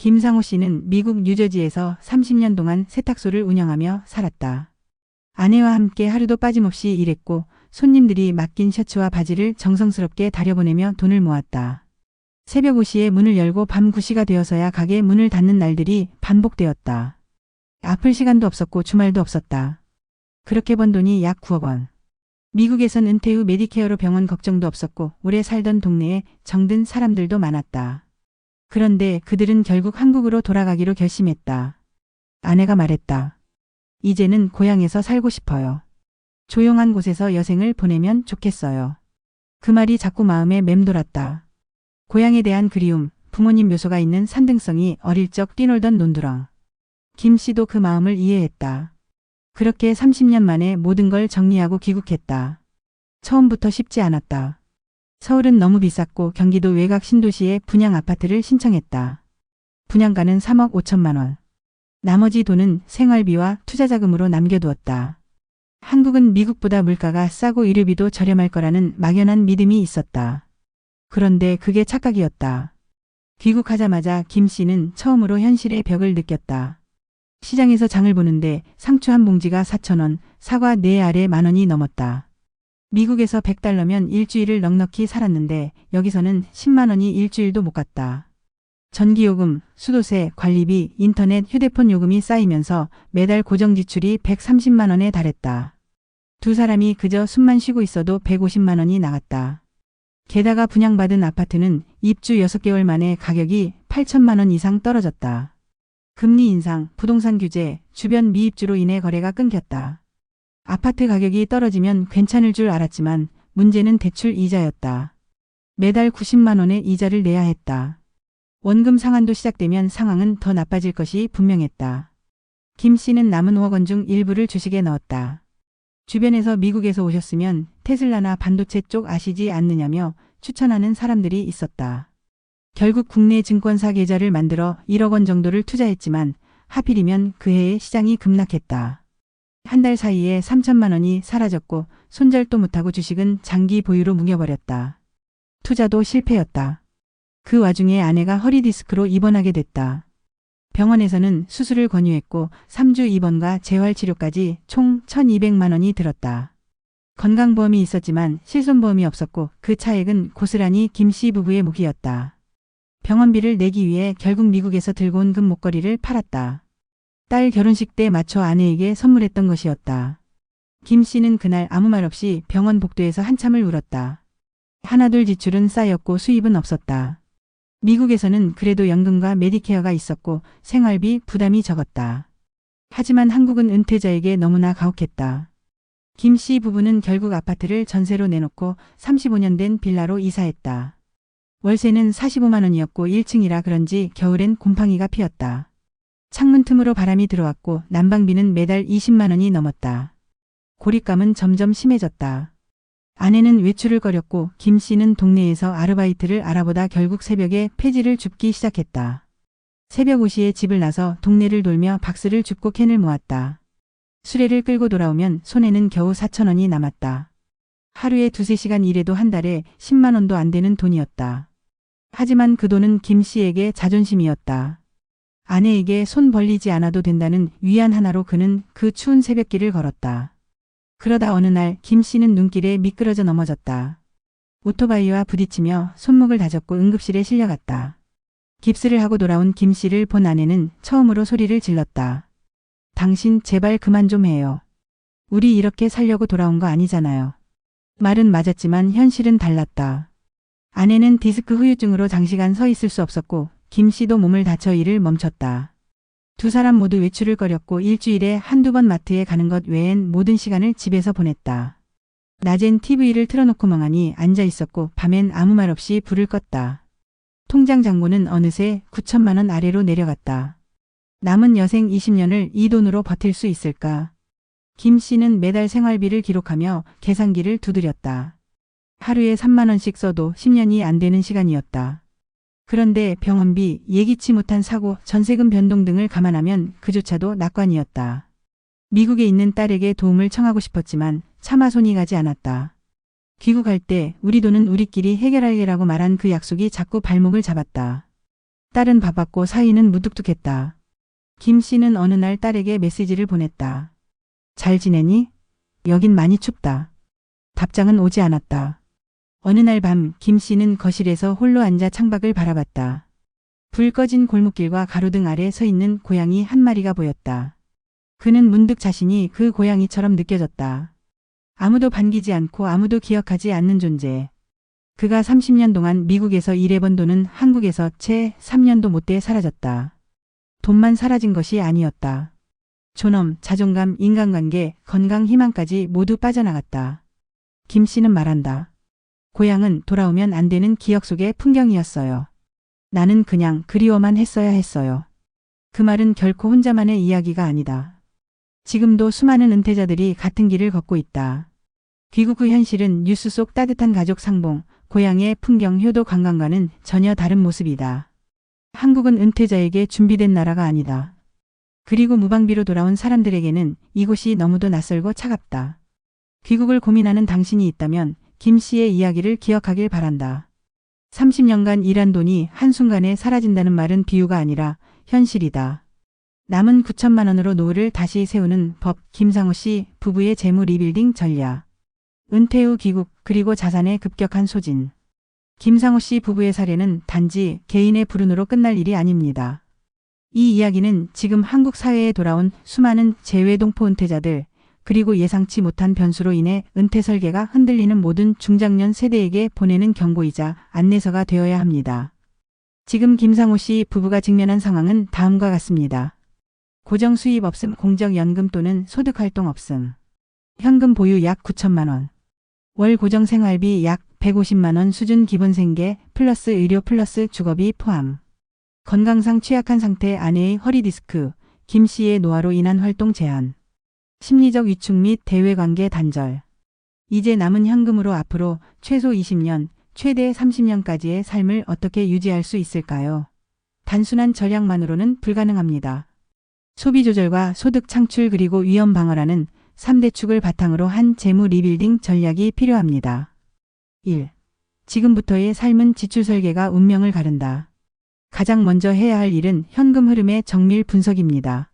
김상호 씨는 미국 뉴저지에서 30년 동안 세탁소를 운영하며 살았다. 아내와 함께 하루도 빠짐없이 일했고 손님들이 맡긴 셔츠와 바지를 정성스럽게 다려보내며 돈을 모았다. 새벽 5시에 문을 열고 밤 9시가 되어서야 가게 문을 닫는 날들이 반복되었다. 아플 시간도 없었고 주말도 없었다. 그렇게 번 돈이 약 9억 원. 미국에선 은퇴 후 메디케어로 병원 걱정도 없었고 오래 살던 동네에 정든 사람들도 많았다. 그런데 그들은 결국 한국으로 돌아가기로 결심했다. 아내가 말했다. 이제는 고향에서 살고 싶어요. 조용한 곳에서 여생을 보내면 좋겠어요. 그 말이 자꾸 마음에 맴돌았다. 고향에 대한 그리움, 부모님 묘소가 있는 산등성이 어릴 적 뛰놀던 논두렁. 김 씨도 그 마음을 이해했다. 그렇게 30년 만에 모든 걸 정리하고 귀국했다. 처음부터 쉽지 않았다. 서울은 너무 비쌌고 경기도 외곽 신도시에 분양 아파트를 신청했다. 분양가는 3억 5천만 원. 나머지 돈은 생활비와 투자자금으로 남겨두었다. 한국은 미국보다 물가가 싸고 의료비도 저렴할 거라는 막연한 믿음이 있었다. 그런데 그게 착각이었다. 귀국하자마자 김 씨는 처음으로 현실의 벽을 느꼈다. 시장에서 장을 보는데 상추 한 봉지가 4천 원, 사과 4알에 만 원이 넘었다. 미국에서 100달러면 일주일을 넉넉히 살았는데 여기서는 10만원이 일주일도 못 갔다. 전기요금, 수도세, 관리비, 인터넷, 휴대폰 요금이 쌓이면서 매달 고정 지출이 130만원에 달했다. 두 사람이 그저 숨만 쉬고 있어도 150만원이 나갔다. 게다가 분양받은 아파트는 입주 6개월 만에 가격이 8천만원 이상 떨어졌다. 금리 인상, 부동산 규제, 주변 미입주로 인해 거래가 끊겼다. 아파트 가격이 떨어지면 괜찮을 줄 알았지만 문제는 대출 이자였다. 매달 90만 원의 이자를 내야 했다. 원금 상환도 시작되면 상황은 더 나빠질 것이 분명했다. 김 씨는 남은 5억 원 중 일부를 주식에 넣었다. 주변에서 미국에서 오셨으면 테슬라나 반도체 쪽 아시지 않느냐며 추천하는 사람들이 있었다. 결국 국내 증권사 계좌를 만들어 1억 원 정도를 투자했지만 하필이면 그 해에 시장이 급락했다. 한 달 사이에 3천만 원이 사라졌고 손절도 못하고 주식은 장기 보유로 뭉여버렸다. 투자도 실패였다. 그 와중에 아내가 허리 디스크로 입원하게 됐다. 병원에서는 수술을 권유했고 3주 입원과 재활 치료까지 총 1,200만 원이 들었다. 건강보험이 있었지만 실손보험이 없었고 그 차액은 고스란히 김 씨 부부의 몫이었다. 병원비를 내기 위해 결국 미국에서 들고 온 금 목걸이를 팔았다. 딸 결혼식 때 맞춰 아내에게 선물했던 것이었다. 김 씨는 그날 아무 말 없이 병원 복도에서 한참을 울었다. 하나둘 지출은 쌓였고 수입은 없었다. 미국에서는 그래도 연금과 메디케어가 있었고 생활비 부담이 적었다. 하지만 한국은 은퇴자에게 너무나 가혹했다. 김 씨 부부는 결국 아파트를 전세로 내놓고 35년 된 빌라로 이사했다. 월세는 45만 원이었고 1층이라 그런지 겨울엔 곰팡이가 피었다. 창문 틈으로 바람이 들어왔고 난방비는 매달 20만 원이 넘었다. 고립감은 점점 심해졌다. 아내는 외출을 꺼렸고 김 씨는 동네에서 아르바이트를 알아보다 결국 새벽에 폐지를 줍기 시작했다. 새벽 5시에 집을 나서 동네를 돌며 박스를 줍고 캔을 모았다. 수레를 끌고 돌아오면 손에는 겨우 4천 원이 남았다. 하루에 두세 시간 일해도 한 달에 10만 원도 안 되는 돈이었다. 하지만 그 돈은 김 씨에게 자존심이었다. 아내에게 손 벌리지 않아도 된다는 위안 하나로 그는 그 추운 새벽길을 걸었다. 그러다 어느 날 김 씨는 눈길에 미끄러져 넘어졌다. 오토바이와 부딪히며 손목을 다졌고 응급실에 실려갔다. 깁스를 하고 돌아온 김 씨를 본 아내는 처음으로 소리를 질렀다. 당신 제발 그만 좀 해요. 우리 이렇게 살려고 돌아온 거 아니잖아요. 말은 맞았지만 현실은 달랐다. 아내는 디스크 후유증으로 장시간 서 있을 수 없었고 김 씨도 몸을 다쳐 일을 멈췄다. 두 사람 모두 외출을 꺼렸고 일주일에 한두 번 마트에 가는 것 외엔 모든 시간을 집에서 보냈다. 낮엔 TV를 틀어놓고 멍하니 앉아 있었고 밤엔 아무 말 없이 불을 껐다. 통장 잔고는 어느새 9천만 원 아래로 내려갔다. 남은 여생 20년을 이 돈으로 버틸 수 있을까? 김 씨는 매달 생활비를 기록하며 계산기를 두드렸다. 하루에 3만 원씩 써도 10년이 안 되는 시간이었다. 그런데 병원비, 예기치 못한 사고, 전세금 변동 등을 감안하면 그조차도 낙관이었다. 미국에 있는 딸에게 도움을 청하고 싶었지만 차마 손이 가지 않았다. 귀국할 때 우리 돈은 우리끼리 해결할게라고 말한 그 약속이 자꾸 발목을 잡았다. 딸은 바빴고 사이는 무뚝뚝했다. 김 씨는 어느 날 딸에게 메시지를 보냈다. 잘 지내니? 여긴 많이 춥다. 답장은 오지 않았다. 어느 날 밤 김 씨는 거실에서 홀로 앉아 창밖을 바라봤다. 불 꺼진 골목길과 가로등 아래 서 있는 고양이 한 마리가 보였다. 그는 문득 자신이 그 고양이처럼 느껴졌다. 아무도 반기지 않고 아무도 기억하지 않는 존재. 그가 30년 동안 미국에서 일해본 돈은 한국에서 채 3년도 못돼 사라졌다. 돈만 사라진 것이 아니었다. 존엄, 자존감, 인간관계, 건강, 희망까지 모두 빠져나갔다. 김 씨는 말한다. 고향은 돌아오면 안 되는 기억 속의 풍경이었어요. 나는 그냥 그리워만 했어야 했어요. 그 말은 결코 혼자만의 이야기가 아니다. 지금도 수많은 은퇴자들이 같은 길을 걷고 있다. 귀국 후 현실은 뉴스 속 따뜻한 가족 상봉, 고향의 풍경, 효도 관광과는 전혀 다른 모습이다. 한국은 은퇴자에게 준비된 나라가 아니다. 그리고 무방비로 돌아온 사람들에게는 이곳이 너무도 낯설고 차갑다. 귀국을 고민하는 당신이 있다면 김 씨의 이야기를 기억하길 바란다. 30년간 일한 돈이 한순간에 사라진다는 말은 비유가 아니라 현실이다. 남은 9천만 원으로 노후를 다시 세우는 법 김상호 씨 부부의 재무 리빌딩 전략. 은퇴 후 귀국 그리고 자산의 급격한 소진. 김상호 씨 부부의 사례는 단지 개인의 불운으로 끝날 일이 아닙니다. 이 이야기는 지금 한국 사회에 돌아온 수많은 재외동포 은퇴자들 그리고 예상치 못한 변수로 인해 은퇴 설계가 흔들리는 모든 중장년 세대에게 보내는 경고이자 안내서가 되어야 합니다. 지금 김상호 씨 부부가 직면한 상황은 다음과 같습니다. 고정 수입 없음 공적연금 또는 소득활동 없음. 현금 보유 약 9천만 원. 월 고정 생활비 약 150만 원 수준 기본 생계 플러스 의료 플러스 주거비 포함. 건강상 취약한 상태 아내의 허리 디스크, 김 씨의 노화로 인한 활동 제한. 심리적 위축 및 대외관계 단절. 이제 남은 현금으로 앞으로 최소 20년, 최대 30년까지의 삶을 어떻게 유지할 수 있을까요? 단순한 전략만으로는 불가능합니다. 소비 조절과 소득 창출 그리고 위험 방어라는 3대 축을 바탕으로 한 재무 리빌딩 전략이 필요합니다. 1. 지금부터의 삶은 지출 설계가 운명을 가른다. 가장 먼저 해야 할 일은 현금 흐름의 정밀 분석입니다.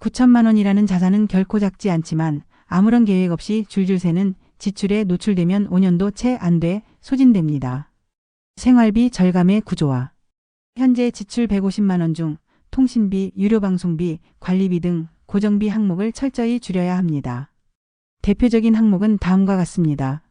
9천만 원이라는 자산은 결코 작지 않지만 아무런 계획 없이 줄줄 새는 지출에 노출되면 5년도 채 안 돼 소진됩니다. 생활비 절감의 구조화. 현재 지출 150만 원 중 통신비, 유료방송비, 관리비 등 고정비 항목을 철저히 줄여야 합니다. 대표적인 항목은 다음과 같습니다.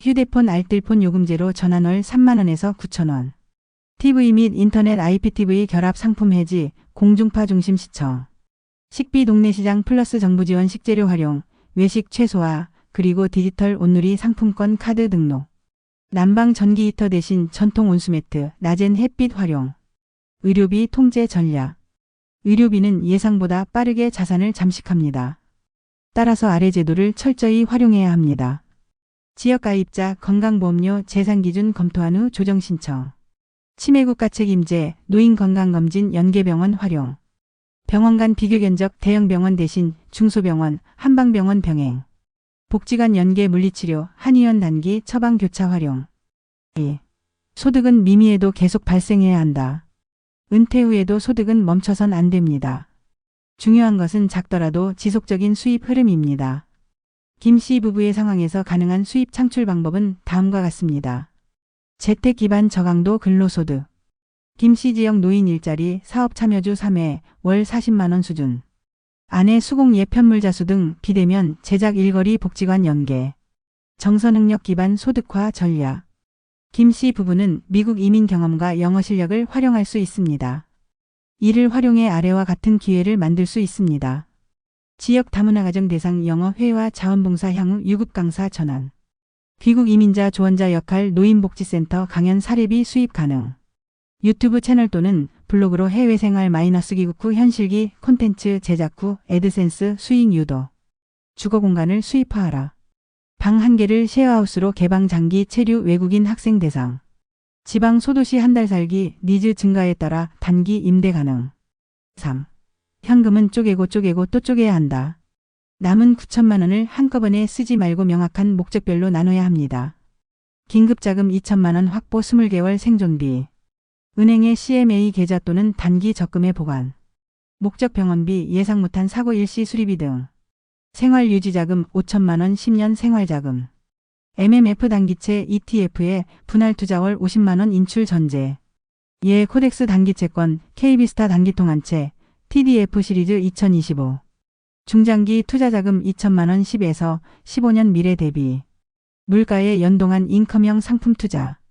휴대폰 알뜰폰 요금제로 전환월 3만원에서 9천원. TV 및 인터넷 IPTV 결합 상품 해지, 공중파 중심 시청. 식비 동네 시장 플러스 정부 지원 식재료 활용, 외식 최소화, 그리고 디지털 온누리 상품권 카드 등록. 난방 전기 히터 대신 전통 온수매트, 낮엔 햇빛 활용. 의료비 통제 전략. 의료비는 예상보다 빠르게 자산을 잠식합니다. 따라서 아래 제도를 철저히 활용해야 합니다. 지역가입자 건강보험료 재산기준 검토한 후 조정 신청. 치매국가 책임제 노인건강검진 연계병원 활용. 병원 간 비교 견적 대형 병원 대신 중소병원 한방병원 병행. 복지관 연계 물리치료 한의원 단기 처방 교차 활용. 2. 소득은 미미에도 계속 발생해야 한다. 은퇴 후에도 소득은 멈춰선 안 됩니다. 중요한 것은 작더라도 지속적인 수입 흐름입니다. 김 씨 부부의 상황에서 가능한 수입 창출 방법은 다음과 같습니다. 재택 기반 저강도 근로소득. 김씨 지역 노인 일자리 사업 참여주 3회 월 40만원 수준. 아내 수공 예편물 자수 등 비대면 제작 일거리 복지관 연계. 정선 능력 기반 소득화 전략. 김씨 부부는 미국 이민 경험과 영어 실력을 활용할 수 있습니다. 이를 활용해 아래와 같은 기회를 만들 수 있습니다. 지역 다문화 가정 대상 영어 회화 자원봉사 향후 유급 강사 전환. 귀국 이민자 조언자 역할 노인복지센터 강연 사례비 수입 가능. 유튜브 채널 또는 블로그로 해외 생활 마이너스 귀국 후 현실기 콘텐츠 제작 후 애드센스 수익 유도. 주거 공간을 수입화하라. 방 한 개를 쉐어하우스로 개방 장기 체류 외국인 학생 대상. 지방 소도시 한 달 살기 니즈 증가에 따라 단기 임대 가능. 3. 현금은 쪼개고 쪼개고 또 쪼개야 한다. 남은 9천만 원을 한꺼번에 쓰지 말고 명확한 목적별로 나눠야 합니다. 긴급자금 2천만 원 확보 20개월 생존비. 은행의 CMA 계좌 또는 단기 적금의 보관. 목적 병원비 예상 못한 사고 일시 수리비 등. 생활 유지자금 5천만 원 10년 생활자금. MMF 단기채 ETF에 분할 투자월 50만 원 인출 전제. 예 코덱스 단기채권 KB스타 단기통한채 TDF 시리즈 2025. 중장기 투자자금 2천만 원 10에서 15년 미래 대비. 물가에 연동한 인컴형 상품 투자.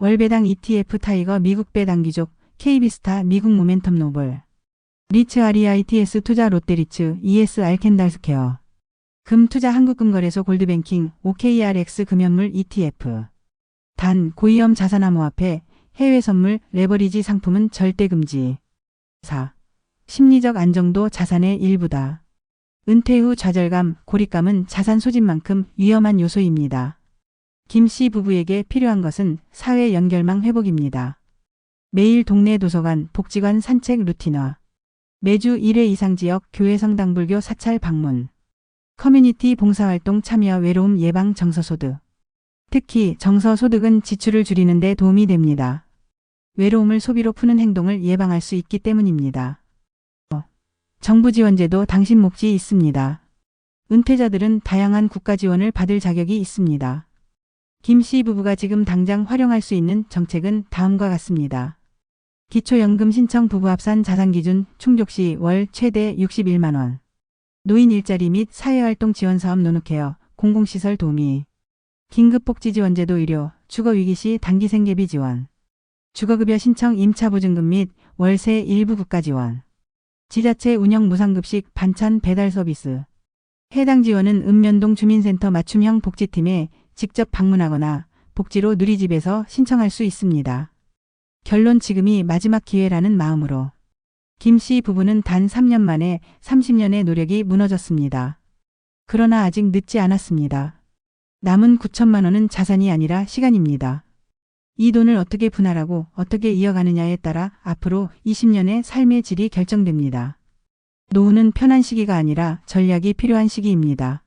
월배당 ETF 타이거 미국 배당기족 KB스타 미국 모멘텀 노블. 리츠 아리아 ITS 투자 롯데리츠 ES 알켄달스케어. 금 투자 한국금거래소 골드뱅킹 OKRX 금연물 ETF. 단 고위험 자산암호화폐 해외 선물 레버리지 상품은 절대 금지. 4. 심리적 안정도 자산의 일부다. 은퇴 후 좌절감, 고립감은 자산 소진만큼 위험한 요소입니다. 김씨 부부에게 필요한 것은 사회 연결망 회복입니다. 매일 동네 도서관, 복지관 산책 루틴화. 매주 1회 이상 지역 교회 성당불교 사찰 방문. 커뮤니티 봉사활동 참여 외로움 예방 정서소득. 특히 정서소득은 지출을 줄이는 데 도움이 됩니다. 외로움을 소비로 푸는 행동을 예방할 수 있기 때문입니다. 정부 지원제도 당신 몫이 있습니다. 은퇴자들은 다양한 국가 지원을 받을 자격이 있습니다. 김 씨 부부가 지금 당장 활용할 수 있는 정책은 다음과 같습니다. 기초연금 신청 부부 합산 자산 기준 충족 시 월 최대 61만 원. 노인 일자리 및 사회활동 지원 사업 노노케어, 공공시설 도우미. 긴급복지지원제도 의료, 주거위기 시 단기 생계비 지원. 주거급여 신청 임차보증금 및 월세 일부 국가 지원. 지자체 운영 무상급식 반찬 배달 서비스. 해당 지원은 읍면동 주민센터 맞춤형 복지팀에 직접 방문하거나 복지로 누리집에서 신청할 수 있습니다. 결론 지금이 마지막 기회라는 마음으로. 김 씨 부부는 단 3년 만에 30년의 노력이 무너졌습니다. 그러나 아직 늦지 않았습니다. 남은 9천만 원은 자산이 아니라 시간입니다. 이 돈을 어떻게 분할하고 어떻게 이어가느냐에 따라 앞으로 20년의 삶의 질이 결정됩니다. 노후는 편한 시기가 아니라 전략이 필요한 시기입니다.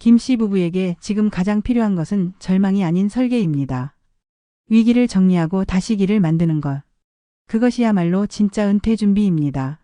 김 씨 부부에게 지금 가장 필요한 것은 절망이 아닌 설계입니다. 위기를 정리하고 다시 길을 만드는 것. 그것이야말로 진짜 은퇴 준비입니다.